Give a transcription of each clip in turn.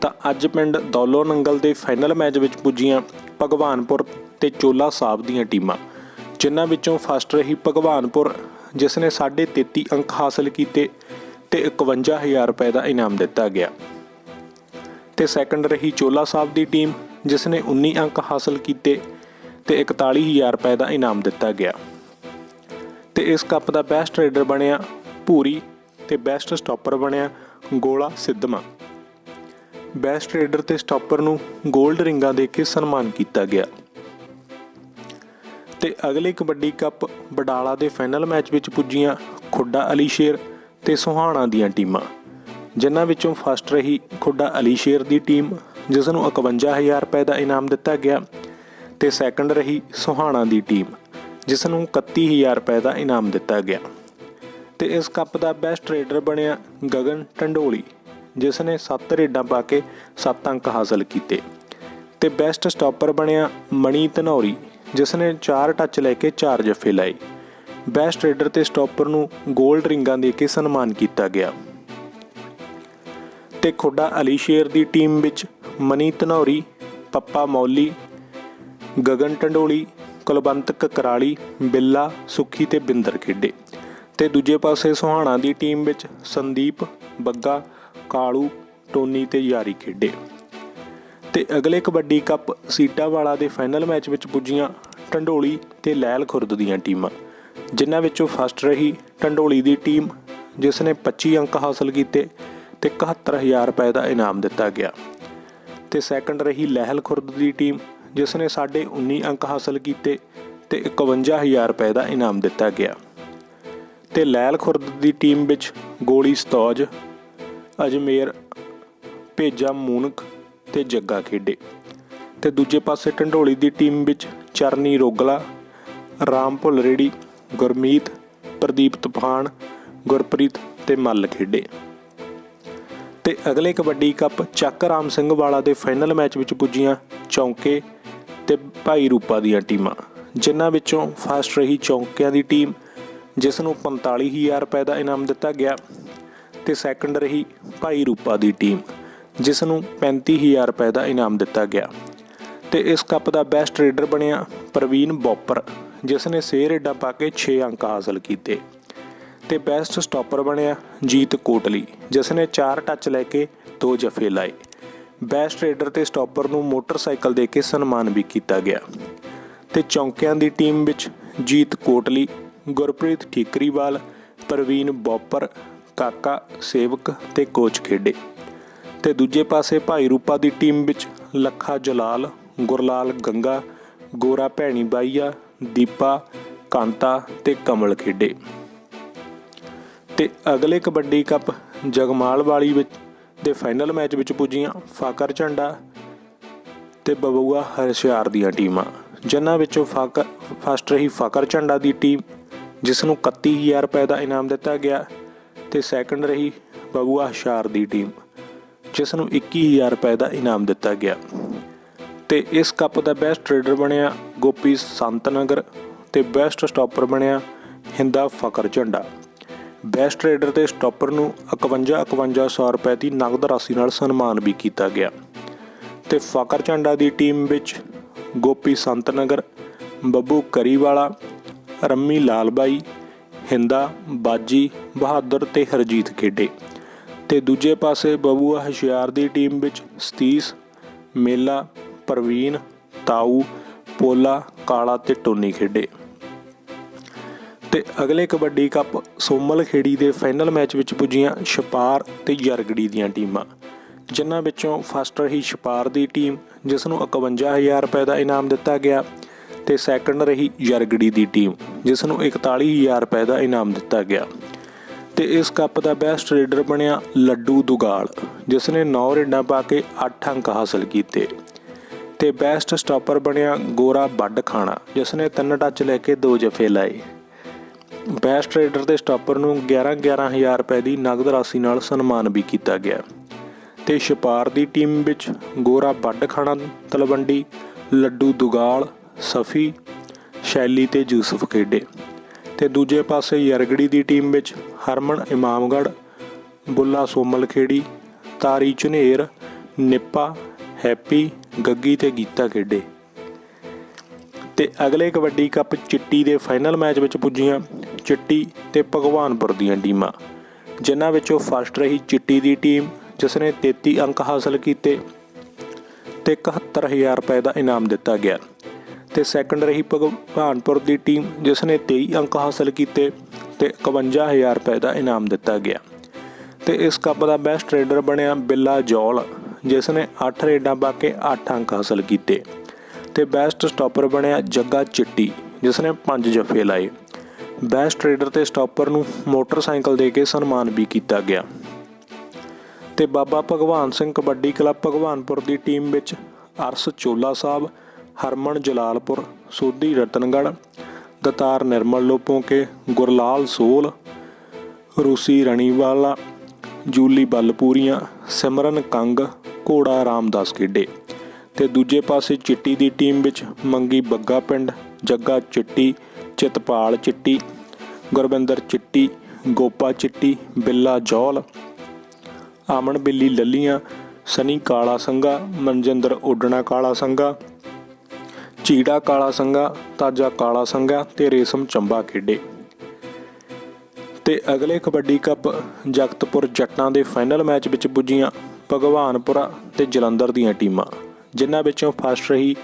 ਤਾਂ ਅੱਜ ਪਿੰਡ ਦੌਲੋ ਨੰਗਲ ਦੇ ਫਾਈਨਲ ਮੈਚ ਵਿੱਚ ਪੁੱਜੀਆਂ ਭਗਵਾਨਪੁਰ ਤੇ ਚੋਲਾ ਸਾਹਿਬ ਦੀਆਂ ਟੀਮਾਂ, ਜਿਨ੍ਹਾਂ ਵਿੱਚੋਂ ਫਸਟ ਰਹੀ ਭਗਵਾਨਪੁਰ, ਜਿਸ ਨੇ 33 ਅੰਕ ਹਾਸਲ ਕੀਤੇ ਤੇ 51000 ਰੁਪਏ ਦਾ ਇਨਾਮ ਦਿੱਤਾ ਗਿਆ। ਤੇ ਸੈਕੰਡ ਰਹੀ ਚੋਲਾ ਸਾਹਿਬ ਦੀ ਟੀਮ, ਜਿਸ ਨੇ 19 ਅੰਕ ਹਾਸਲ ਕੀਤੇ ਤੇ 41000 ਰੁਪਏ ਦਾ ਇਨਾਮ ਦਿੱਤਾ ਗਿਆ। ਤੇ ਇਸ ਕੱਪ ਦਾ ਬੈਸਟ ਰੇਡਰ ਬਣਿਆ ਭੂਰੀ ਤੇ ਬੈਸਟ ਸਟਾਪਰ ਬਣਿਆ ਗੋਲਾ ਸਿੱਧਮਾ। ਬੈਸਟ ਰੇਡਰ ਤੇ ਸਟਾਪਰ ਨੂੰ 골ਡ ਰਿੰਗਾਂ ਦੇ ਕੇ ਸਨਮਾਨ ਕੀਤਾ ਗਿਆ। ਤੇ ਅਗਲੇ ਕਬੱਡੀ ਕੱਪ ਬਡਾਲਾ ਦੇ ਫਾਈਨਲ ਮੈਚ ਵਿੱਚ ਪੁੱਜੀਆਂ ਖੁੱਡਾ ਅਲੀ ਸ਼ੇਰ ਤੇ ਸੁਹਾਣਾ ਦੀਆਂ ਟੀਮਾਂ, ਜਿਨ੍ਹਾਂ ਵਿੱਚੋਂ ਫਸਟ ਰਹੀ ਖੁੱਡਾ ਅਲੀ ਸ਼ੇਰ ਦੀ ਟੀਮ ਜਿਸ ਨੂੰ 51000 ਰੁਪਏ ਦਾ ਇਨਾਮ ਦਿੱਤਾ ਗਿਆ, ਤੇ ਸੈਕੰਡ ਰਹੀ ਸੁਹਾਣਾ ਦੀ ਟੀਮ ਜਿਸ ਨੂੰ 31000 ਰੁਪਏ ਦਾ ਇਨਾਮ ਦਿੱਤਾ ਗਿਆ। ਤੇ ਇਸ ਕੱਪ ਦਾ ਬੈਸਟ ਰੇਡਰ ਬਣਿਆ ਗਗਨ ਟੰਡੋਲੀ। ਜਿਸ ਨੇ 7 ਰੇਡਾਂ ਪਾ ਕੇ 7 ਅੰਕ ਹਾਸਲ ਕੀਤੇ। ਤੇ ਬੈਸਟ ਸਟਾਪਰ ਬਣਿਆ ਮਣੀ ਧਨੌਰੀ ਜਿਸ ਨੇ 4 ਟੱਚ ਲੈ ਕੇ 4 ਜੱਫੇ ਲਾਏ। ਬੈਸਟ ਰੇਡਰ ਤੇ ਸਟਾਪਰ ਨੂੰ 골ਡ ਰਿੰਗਾਂ ਦੇ ਕੇ ਸਨਮਾਨ ਕੀਤਾ ਗਿਆ। ਤੇ ਖੁੱਡਾ ਅਲੀ ਸ਼ੇਰ ਦੀ ਟੀਮ ਵਿੱਚ ਮਨੀ ਧਨੌਰੀ, ਪੱਪਾ ਮੌਲੀ, ਗਗਨ ਟੰਡੋਲੀ ਕੁਲਵੰਤ ਕਕਰਾਲੀ ਬਿੱਲਾ, ਸੁਖੀ ਤੇ ਬਿੰਦਰ ਖੇਡੇ। ਤੇ ਦੂਜੇ ਪਾਸੇ ਸੁਹਾਣਾ ਦੀ ਟੀਮ ਵਿੱਚ ਸੰਦੀਪ, ਬੱਗਾ ਕਾਲੂ, ਟੋਨੀ ਤੇ ਯਾਰੀ ਖੇਡੇ। ਤੇ ਅਗਲੇ ਕਬੱਡੀ ਕੱਪ ਸੀਟਾਵਾਲਾ ਦੇ ਫਾਈਨਲ ਮੈਚ ਵਿੱਚ ਪੁੱਜੀਆਂ ਟੰਡੋਲੀ ਤੇ ਲੈਲ ਖੁਰਦ ਦੀਆਂ ਟੀਮਾਂ, ਜਿਨ੍ਹਾਂ ਵਿੱਚੋਂ ਫਸਟ ਰਹੀ ਟੰਡੋਲੀ ਦੀ ਟੀਮ, ਜਿਸ ਨੇ 25 ਅੰਕ ਹਾਸਲ ਕੀਤੇ ਤੇ 71000 ਰੁਪਏ ਦਾ ਇਨਾਮ ਦਿੱਤਾ ਗਿਆ। ਤੇ ਸੈਕੰਡ ਰਹੀ ਲਹਿਲ ਖੁਰਦ ਦੀ ਟੀਮ, ਜਿਸ ਨੇ 19 ਅੰਕ ਹਾਸਲ ਕੀਤੇ ਤੇ 51000 ਰੁਪਏ ਦਾ ਇਨਾਮ ਦਿੱਤਾ ਗਿਆ। ਤੇ ਲਹਿਲ ਖੁਰਦ ਦੀ ਟੀਮ ਵਿੱਚ ਗੋਲੀ ਸਤੌਜ ਅਜਮੇਰ, ਭੇਜਾ ਮੂਨਕ ਤੇ ਜੱਗਾ ਖੇਡੇ। ਤੇ ਦੂਜੇ ਪਾਸੇ ਢੰਡੋਲੀ ਦੀ ਟੀਮ ਵਿੱਚ ਚਰਨੀ ਰੋਗਲਾ, ਰਾਮ ਭੁੱਲ ਰੇੜੀ ਗੁਰਮੀਤ, ਪ੍ਰਦੀਪ ਤੂਫਾਨ, ਗੁਰਪ੍ਰੀਤ ਤੇ ਮੱਲ ਖੇਡੇ। ਤੇ ਅਗਲੇ ਕਬੱਡੀ ਕੱਪ ਚੱਕ ਰਾਮ ਸਿੰਘ ਵਾਲਾ ਦੇ ਫਾਈਨਲ ਮੈਚ ਵਿੱਚ ਪੁੱਜੀਆਂ ਚੌਂਕੇ ਤੇ ਭਾਈ ਰੂਪਾ ਦੀਆਂ ਟੀਮਾਂ, ਜਿਨ੍ਹਾਂ ਵਿੱਚੋਂ ਫਸਟ ਰਹੀ ਚੌਂਕਿਆਂ ਦੀ ਟੀਮ, ਜਿਸ ਨੂੰ 45000 ਰੁਪਏ ਦਾ ਇਨਾਮ ਦਿੱਤਾ ਗਿਆ ਤੇ ਸੈਕੰਡ ਰਹੀ ਭਾਈ ਰੂਪਾ ਦੀ ਟੀਮ ਜਿਸ ਨੂੰ 35000 ਰੁਪਏ ਦਾ ਇਨਾਮ ਦਿੱਤਾ ਗਿਆ। ਤੇ ਇਸ ਕੱਪ ਦਾ ਬੈਸਟ ਰੇਡਰ ਬਣਿਆ ਪ੍ਰਵੀਨ ਬੋਪਰ ਜਿਸ ਨੇ 6 ਰੇਡਾਂ ਪਾ ਕੇ 6 ਅੰਕ ਹਾਸਲ ਕੀਤੇ। ਤੇ ਬੈਸਟ ਸਟਾਪਰ ਬਣਿਆ ਜੀਤ ਕੋਟਲੀ ਜਿਸ ਨੇ 4 ਟੱਚ ਲੈ ਕੇ 2 ਜਫੇ ਲਾਏ। ਬੈਸਟ ਰੇਡਰ ਤੇ ਸਟਾਪਰ ਨੂੰ ਮੋਟਰਸਾਈਕਲ ਦੇ ਕੇ ਸਨਮਾਨ ਵੀ ਕੀਤਾ ਗਿਆ। ਤੇ ਚੌਂਕਿਆਂ ਦੀ ਟੀਮ ਵਿੱਚ ਜੀਤ ਕੋਟਲੀ, ਗੁਰਪ੍ਰੀਤ ਠੀਕਰੀਵਾਲ, ਪ੍ਰਵੀਨ ਬੋਪਰ ਕਾਕਾ, ਸੇਵਕ ਤੇ ਕੋਚ ਖੇਡੇ। ਤੇ ਦੂਜੇ ਪਾਸੇ ਭਾਈ ਰੂਪਾ ਦੀ ਟੀਮ ਵਿੱਚ ਲੱਖਾ ਜਲਾਲ, ਗੁਰਲਾਲ ਗੰਗਾ, ਗੋਰਾ ਭੈਣੀ ਬਾਈਆ, ਦੀਪਾ, ਕਾਂਤਾ ਤੇ ਕਮਲ ਖੇਡੇ। ਤੇ ਅਗਲੇ ਕਬੱਡੀ ਕੱਪ ਜਗਮਾਲ ਵਾਲੀ ਵਿੱਚ ਦੇ ਫਾਈਨਲ ਮੈਚ ਵਿੱਚ ਪੁੱਜੀਆਂ ਫਾਕਰ ਝੰਡਾ ਤੇ ਬਬੂਆ ਹਰਸ਼ਿਆਰ ਦੀਆਂ ਟੀਮਾਂ। ਜਿਨ੍ਹਾਂ ਵਿੱਚੋਂ ਫਾਕਰ, ਫਸਟ ਰਹੀ ਫਾਕਰ ਝੰਡਾ ਦੀ ਟੀਮ, ਜਿਸ ਨੂੰ 31000 ਰੁਪਏ ਦਾ ਇਨਾਮ ਦਿੱਤਾ ਗਿਆ ਤੇ ਸੈਕੰਡ ਰਹੀ ਬਬੂਆ ਹਸ਼ਿਆਰ ਦੀ ਟੀਮ, ਜਿਸ ਨੂੰ 21000 ਰੁਪਏ ਦਾ ਇਨਾਮ ਦਿੱਤਾ ਗਿਆ। ਤੇ ਇਸ ਕੱਪ ਦਾ ਬੈਸਟ ਟ੍ਰੇਡਰ ਬਣਿਆ ਗੋਪੀ ਸੰਤਨਗਰ ਤੇ ਬੈਸਟ ਸਟਾਪਰ ਬਣਿਆ ਹਿੰਦਾ ਫਕਰ ਝੰਡਾ। ਬੈਸਟ ਟ੍ਰੇਡਰ ਤੇ ਸਟਾਪਰ ਨੂੰ 51 5100 ਰੁਪਏ ਦੀ ਨਗਦ ਰਾਸ਼ੀ ਨਾਲ ਸਨਮਾਨ ਵੀ ਕੀਤਾ ਗਿਆ। ਤੇ ਫਕਰ ਝੰਡਾ ਦੀ ਟੀਮ ਵਿੱਚ ਗੋਪੀ ਸੰਤਨਗਰ, ਬੱਬੂ ਕਰੀਵਾਲਾ, ਰੰਮੀ ਲਾਲਬਾਈ ਹਿੰਦਾ, ਬਾਜੀ, ਬਹਾਦਰ ਤੇ ਹਰਜੀਤ ਖੇਡੇ। ਤੇ ਦੂਜੇ ਪਾਸੇ ਬਬੂਆ ਹਸ਼ਿਆਰ ਦੀ ਟੀਮ ਵਿੱਚ ਸਤੀਸ਼, ਮੇਲਾ, ਪ੍ਰਵੀਨ, ਤਾਊ, ਪੋਲਾ, ਕਾਲਾ ਤੇ ਟੋਨੀ ਖੇਡੇ। ਤੇ ਅਗਲੇ ਕਬੱਡੀ ਕੱਪ ਸੋਮਲ ਖੇੜੀ ਦੇ ਫਾਈਨਲ ਮੈਚ ਵਿੱਚ ਪੁੱਜੀਆਂ ਛਪਾਰ ਤੇ ਯਰਗੜੀ ਦੀਆਂ ਟੀਮਾਂ, ਜਿਨ੍ਹਾਂ ਵਿੱਚੋਂ ਫਸਟ ਰਹੀ ਛਪਾਰ ਦੀ ਟੀਮ, ਜਿਸ ਨੂੰ 51000 ਰੁਪਏ ਦਾ ਇਨਾਮ ਦਿੱਤਾ ਗਿਆ ਤੇ ਸੈਕੰਡ ਰਹੀ ਯਰਗੜੀ ਦੀ ਟੀਮ, ਜਿਸ ਨੂੰ 41000 ਰੁਪਏ ਦਾ ਇਨਾਮ ਦਿੱਤਾ ਗਿਆ। ਤੇ ਇਸ ਕੱਪ ਦਾ ਬੈਸਟ ਰੇਡਰ ਬਣਿਆ ਲੱਡੂ ਦੁਗਾਲ, ਜਿਸ ਨੇ 9 ਰੇਡਾਂ ਪਾ ਕੇ 8 ਅੰਕ ਹਾਸਲ ਕੀਤੇ। ਤੇ ਬੈਸਟ ਸਟਾਪਰ ਬਣਿਆ ਗੋਰਾ ਬੱਡ ਖਾਣਾ ਜਿਸ ਨੇ ਤਿੰਨ ਟੱਚ ਲੈ ਕੇ ਦੋ ਜਫੇ ਲਾਏ। ਬੈਸਟ ਰੇਡਰ ਤੇ ਸਟਾਪਰ ਨੂੰ 11 11000 ਰੁਪਏ ਦੀ ਨਗਦ ਰਾਸ਼ੀ ਨਾਲ ਸਨਮਾਨ ਵੀ ਕੀਤਾ ਗਿਆ। ਤੇ ਛਪਾਰ ਦੀ ਟੀਮ ਵਿੱਚ ਗੋਰਾ ਬੱਡ ਖਾਣਾ ਤਲਵੰਡੀ, ਲੱਡੂ ਦੁਗਾਲ ਸਫੀ, ਸ਼ੈਲੀ ਤੇ ਯੂਸਫ ਖੇਡੇ ਤੇ ਦੂਜੇ ਪਾਸੇ ਯਰਗੜੀ ਦੀ ਟੀਮ ਵਿੱਚ ਹਰਮਨ ਇਮਾਮਗੜ ਬੁੱਲਾ ਸੋਮਲ ਖੇੜੀ ਤਾਰੀ ਝੁਨੇਰ, ਨਿੱਪਾ, ਹੈਪੀ, ਗੱਗੀ ਤੇ ਗੀਤਾ ਖੇਡੇ। ਤੇ ਅਗਲੇ ਕਬੱਡੀ ਕੱਪ ਚਿੱਟੀ ਦੇ ਫਾਈਨਲ ਮੈਚ ਵਿੱਚ ਪੁੱਜੀਆਂ ਚਿੱਟੀ ਤੇ ਭਗਵਾਨਪੁਰ ਦੀਆਂ ਟੀਮਾਂ, ਜਿਨ੍ਹਾਂ ਵਿੱਚੋਂ ਫਸਟ ਰਹੀ ਚਿੱਟੀ ਦੀ ਟੀਮ ਜਿਸ ਨੇ 33 ਅੰਕ ਹਾਸਲ ਕੀਤੇ ਤੇ 71000 ਰੁਪਏ ਦਾ ਇਨਾਮ ਦਿੱਤਾ ਗਿਆ। ਤੇ ਸੈਕੰਡ ਰਹੀ ਭਗਵਾਨਪੁਰ ਦੀ ਟੀਮ ਜਿਸ ਨੇ 23 ਅੰਕ ਹਾਸਲ ਕੀਤੇ ਤੇ 51000 ਰੁਪਏ ਦਾ ਇਨਾਮ ਦਿੱਤਾ ਗਿਆ। ਤੇ ਇਸ ਕੱਪ ਦਾ ਬੈਸਟ ਟ੍ਰੇਡਰ ਬਣਿਆ ਬਿੱਲਾ ਜੌਲ ਜਿਸ ਨੇ 8 ਰੇਡਾਂ ਪਾ ਕੇ 8 ਅੰਕ ਹਾਸਲ ਕੀਤੇ। ਤੇ ਬੈਸਟ ਸਟਾਪਰ ਬਣਿਆ ਜੱਗਾ ਚਿੱਟੀ ਜਿਸ ਨੇ 5 ਜਫੇ ਲਾਏ। ਬੈਸਟ ਟ੍ਰੇਡਰ ਤੇ ਸਟਾਪਰ ਨੂੰ ਮੋਟਰਸਾਈਕਲ ਦੇ ਕੇ ਸਨਮਾਨ ਵੀ ਕੀਤਾ ਗਿਆ। ਤੇ ਬਾਬਾ ਭਗਵਾਨ ਸਿੰਘ ਕਬੱਡੀ ਕਲੱਬ ਭਗਵਾਨਪੁਰ ਦੀ ਟੀਮ ਵਿੱਚ ਅਰਸ ਚੋਲਾ ਸਾਹਿਬ ਹਰਮਨ ਜਲਾਲਪੁਰ ਸੋਧੀ ਰਤਨਗੜ ਦਤਾਰ ਨਿਰਮਲ ਲੋਪੋਂਕੇ ਗੁਰਲਾਲ ਸੋਲ, ਰੂਸੀ ਰਣੀਵਾਲਾ, ਜੂਲੀ ਬੱਲਪੂਰੀਆਂ, ਸਿਮਰਨ ਕੰਗ, ਘੋੜਾ ਰਾਮਦਾਸ ਖੇਡੇ। ਤੇ ਦੂਜੇ ਪਾਸੇ ਚਿੱਟੀ ਦੀ ਟੀਮ ਵਿੱਚ ਮੰਗੀ ਬੱਗਾ ਪਿੰਡ, ਜੱਗਾ ਚਿੱਟੀ, ਚਿਤਪਾਲ ਚਿੱਟੀ, ਗੁਰਵਿੰਦਰ ਚਿੱਟੀ, ਗੋਪਾ ਚਿੱਟੀ, ਬਿੱਲਾ ਜੌਲ, ਆਮਣ ਬਿੱਲੀ ਲੱਲੀਆਂ, ਸਨੀ ਕਾਲਾ ਸੰਗਾ ਮਨਜਿੰਦਰ ਓਡਣਾ ਕਾਲਾ ਸੰਗਾ ਚੀੜਾ ਕਾਲਾ ਸੰਗਾ ਤਾਜਾ ਕਾਲਾ ਸੰਗਾ ਤੇ ਰੇਸ਼ਮ ਚੰਬਾ ਖੇਡੇ। ਤੇ ਅਗਲੇ ਕਬੱਡੀ ਕੱਪ ਜਗਤਪੁਰ ਜੱਟਾਂ ਦੇ ਫਾਈਨਲ ਮੈਚ ਵਿੱਚ ਪੁੱਜੀਆਂ ਭਗਵਾਨਪੁਰਾ ਤੇ ਜਲੰਧਰ ਦੀਆਂ ਟੀਮਾਂ, ਜਿਨ੍ਹਾਂ ਵਿੱਚੋਂ ਫਸਟ ਰਹੀ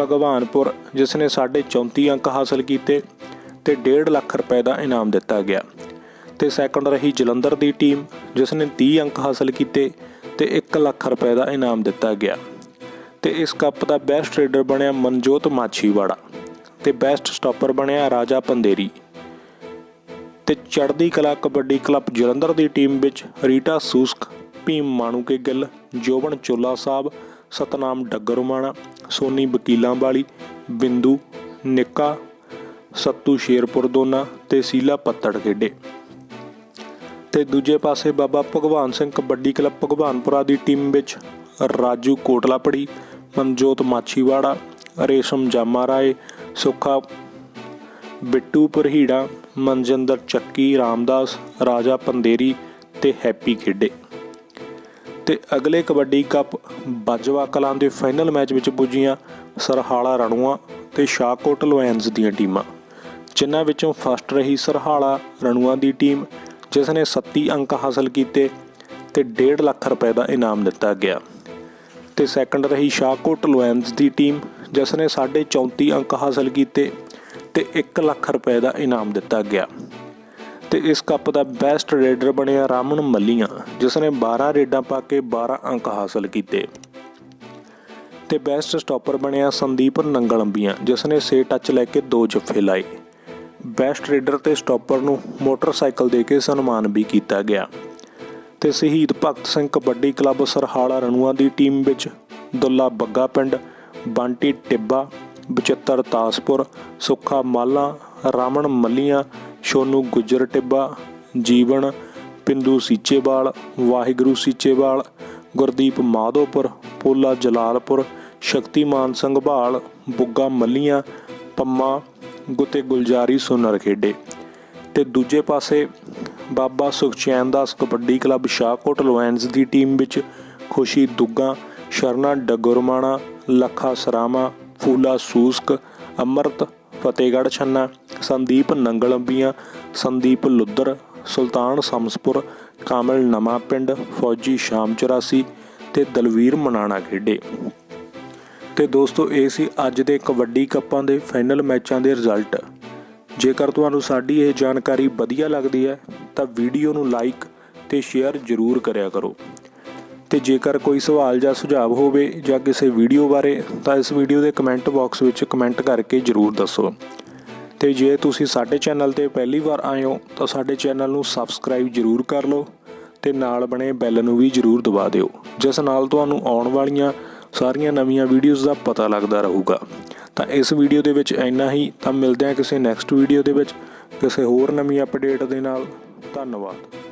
ਭਗਵਾਨਪੁਰ, ਜਿਸ ਨੇ 34 ਅੰਕ ਹਾਸਲ ਕੀਤੇ ਤੇ 1.5 ਲੱਖ ਰੁਪਏ ਦਾ ਇਨਾਮ ਦਿੱਤਾ ਗਿਆ। ਤੇ ਸੈਕੰਡ ਰਹੀ ਜਲੰਧਰ ਦੀ ਟੀਮ, ਜਿਸ ਨੇ 30 ਅੰਕ ਹਾਸਲ ਕੀਤੇ ਤੇ 1 ਲੱਖ ਰੁਪਏ ਦਾ ਇਨਾਮ ਦਿੱਤਾ ਗਿਆ। ਤੇ ਇਸ ਕੱਪ ਦਾ ਬੈਸਟ ਰੇਡਰ ਬਣਿਆ ਮਨਜੋਤ ਮਾਛੀਵਾੜਾ ਤੇ ਬੈਸਟ ਸਟਾਪਰ ਬਣਿਆ ਰਾਜਾ ਪੰਦੇਰੀ ਤੇ ਚੜ੍ਹਦੀ ਕਲਾ ਕਬੱਡੀ ਕਲੱਬ ਜਲੰਧਰ ਦੀ ਟੀਮ ਵਿੱਚ ਰੀਟਾ ਸੂਸਕ, ਭੀਮ ਮਾਣੂਕੇ ਗਿੱਲ, ਜੋਬਨ ਚੋਲਾ ਸਾਹਿਬ, ਸਤਨਾਮ ਡੱਗਰਮਾਣਾ, ਸੋਨੀ ਵਕੀਲਾਂ ਵਾਲੀ ਬਿੰਦੂ, ਨਿੱਕਾ, ਸੱਤੂ ਸ਼ੇਰਪੁਰ ਦੋਨਾ ਤੇ ਸੀਲਾ ਪੱਤੜ ਖੇਡੇ ਤੇ ਦੂਜੇ ਪਾਸੇ ਬਾਬਾ ਭਗਵਾਨ ਸਿੰਘ ਕਬੱਡੀ ਕਲੱਬ ਭਗਵਾਨਪੁਰਾ ਦੀ ਟੀਮ ਵਿੱਚ ਰਾਜੂ ਕੋਟਲਾਪੜੀ ਮਨਜੋਤ ਮਾਛੀਵਾੜਾ, ਰੇਸ਼ਮ ਜਾਮਾ ਰਾਏ ਸੁੱਖਾ ਬਿੱਟੂ ਪਰਹੀੜਾ ਮਨਜਿੰਦਰ ਚੱਕੀ, ਰਾਮਦਾਸ, ਰਾਜਾ ਪੰਦੇਰੀ ਤੇ ਹੈਪੀ ਖੇਡੇ। ਤੇ ਅਗਲੇ ਕਬੱਡੀ ਕੱਪ ਬਾਜਵਾ ਕਲਾਂ ਦੇ ਫਾਈਨਲ ਮੈਚ ਵਿੱਚ ਪੁੱਜੀਆਂ ਸਰਹਾਲਾ ਰਣੂਆ ਤੇ ਸ਼ਾਹਕੋਟ ਲੋਇਨਸ ਦੀਆਂ ਟੀਮਾਂ। ਜਿਨ੍ਹਾਂ ਵਿੱਚੋਂ ਫਸਟ ਰਹੀ ਸਰਹਾਲਾ ਰਣੂਆ ਦੀ ਟੀਮ, ਜਿਸ ਨੇ 37 ਅੰਕ ਹਾਸਲ ਕੀਤੇ ਤੇ 1.5 ਲੱਖ ਰੁਪਏ ਦਾ ਇਨਾਮ ਦਿੱਤਾ ਗਿਆ। ਤੇ ਸੈਕੰਡ ਰਹੀ ਸ਼ਾਹਕੋਟ ਲੋਇਨਸ ਦੀ ਟੀਮ ਜਿਸ ਨੇ 34 ਅੰਕ ਹਾਸਲ ਕੀਤੇ ਤੇ 1 ਲੱਖ ਰੁਪਏ ਦਾ ਇਨਾਮ ਦਿੱਤਾ ਗਿਆ। ਤੇ ਇਸ ਕੱਪ ਦਾ ਬੈਸਟ ਰੇਡਰ ਬਣਿਆ ਰਾਮਨ ਮੱਲੀਆਂ ਜਿਸ ਨੇ 12 ਰੇਡਾਂ ਪਾ ਕੇ 12 ਅੰਕ ਹਾਸਲ ਕੀਤੇ। ਤੇ ਬੈਸਟ ਸਟਾਪਰ ਬਣਿਆ ਸੰਦੀਪ ਨੰਗਲੰਬੀਆਂ ਜਿਸ ਨੇ 6 ਟੱਚ ਲੈ ਕੇ 2 ਜੱਫੇ ਲਾਏ। ਬੈਸਟ ਰੇਡਰ ਤੇ ਸਟਾਪਰ ਨੂੰ ਮੋਟਰਸਾਈਕਲ ਦੇ ਕੇ ਸਨਮਾਨ ਵੀ ਕੀਤਾ ਗਿਆ। ਤੇ ਸ਼ਹੀਦ ਭਗਤ ਸਿੰਘ ਕਬੱਡੀ ਕਲੱਬ ਸਰਹਾਲਾ ਰਣੂਆ ਦੀ ਟੀਮ ਵਿੱਚ ਦੁੱਲਾ ਬੱਗਾ ਪਿੰਡ, ਬੰਟੀ ਟਿੱਬਾ, ਬਚਿੱਤਰ ਤਾਸਪੁਰ, ਸੁੱਖਾ ਮਾਲਾ ਰਾਮਣ ਮੱਲੀਆਂ ਸ਼ੋਨੂ ਗੁੱਜਰ ਟਿੱਬਾ, ਜੀਵਨ, ਪਿੰਦੂ ਸੀਚੇਵਾਲ, ਵਾਹਿਗੁਰੂ ਸੀਚੇਵਾਲ, ਗੁਰਦੀਪ ਮਾਧੋਪੁਰ, ਪੋਲਾ ਜਲਾਲਪੁਰ, ਸ਼ਕਤੀਮਾਨ ਸੰਘਵਾਲ ਬੁੱਗਾ ਮੱਲੀਆਂ, ਪੰਮਾ, ਗੁੱਤੇ ਗੁਲਜਾਰੀ ਸੋਨਰ ਖੇਡੇ ਤੇ ਦੂਜੇ ਪਾਸੇ ਬਾਬਾ ਸੁਖਚੈਨ ਦਾਸ ਕਬੱਡੀ ਕਲੱਬ ਸ਼ਾਹਕੋਟ ਲੋਇਨਸ ਦੀ ਟੀਮ ਵਿੱਚ ਖੁਸ਼ੀ ਦੁੱਗਾ, ਸ਼ਰਨਾ ਡਗਰਮਾਣਾ, ਲੱਖਾ ਸਰਾਮਾ, ਫੂਲਾ ਸੂਸਕ, ਅਮਰਤ, ਫਤਿਹਗੜ੍ਹ ਛੰਨਾ, ਸੰਦੀਪ ਨੰਗਲੰਬੀਆਂ, ਸੰਦੀਪ ਲੁੱਦਰ, ਸੁਲਤਾਨ ਸਮਸਪੁਰ, ਕਾਮਲ ਨਵਾਂ ਪਿੰਡ, ਫੌਜੀ ਸ਼ਾਮ 84 ਤੇ ਦਲਵੀਰ ਮਨਾਣਾ ਖੇਡੇ। ਤੇ ਦੋਸਤੋ, ਇਹ ਸੀ ਅੱਜ ਦੇ ਕਬੱਡੀ ਕੱਪਾਂ ਦੇ ਫਾਈਨਲ ਮੈਚਾਂ ਦੇ ਰਿਜ਼ਲਟ ਜੇਕਰ ਤੁਹਾਨੂੰ ਸਾਡੀ ਇਹ ਜਾਣਕਾਰੀ ਵਧੀਆ ਲੱਗਦੀ ਹੈ, ਤਾਂ ਵੀਡੀਓ ਨੂੰ ਲਾਈਕ ਤੇ ਸ਼ੇਅਰ ਜ਼ਰੂਰ ਕਰਿਆ ਕਰੋ। ਤੇ ਜੇਕਰ ਕੋਈ ਸਵਾਲ ਜਾਂ ਸੁਝਾਅ ਹੋਵੇ ਜਾਂ ਕਿਸੇ ਵੀਡੀਓ ਬਾਰੇ, ਤਾਂ ਇਸ ਵੀਡੀਓ ਦੇ ਕਮੈਂਟ ਬਾਕਸ ਵਿੱਚ ਕਮੈਂਟ ਕਰਕੇ ਜ਼ਰੂਰ ਦੱਸੋ। ਤੇ ਜੇ ਤੁਸੀਂ ਸਾਡੇ ਚੈਨਲ ਤੇ ਪਹਿਲੀ ਵਾਰ ਆਏ ਹੋ, ਤਾਂ ਸਾਡੇ ਚੈਨਲ ਨੂੰ ਸਬਸਕ੍ਰਾਈਬ ਜ਼ਰੂਰ ਕਰ ਲਓ ਤੇ ਨਾਲ ਬਣੇ ਬੈਲ ਨੂੰ ਵੀ ਜਰੂਰ ਦਬਾ ਦਿਓ, ਜਿਸ ਨਾਲ ਤੁਹਾਨੂੰ ਆਉਣ ਵਾਲੀਆਂ ਸਾਰੀਆਂ ਨਵੀਆਂ ਵੀਡੀਓਜ਼ ਦਾ ਪਤਾ ਲੱਗਦਾ ਰਹੂਗਾ। ਤਾਂ ਇਸ ਵੀਡੀਓ ਦੇ ਵਿੱਚ ਇੰਨਾ ਹੀ। ਤਾਂ ਮਿਲਦੇ ਹਾਂ ਕਿਸੇ ਨੈਕਸਟ ਵੀਡੀਓ ਦੇ ਵਿੱਚ। ਕਿਸੇ ਹੋਰ ਨਵੀਂ ਅਪਡੇਟ ਦੇ ਨਾਲ। ਧੰਨਵਾਦ।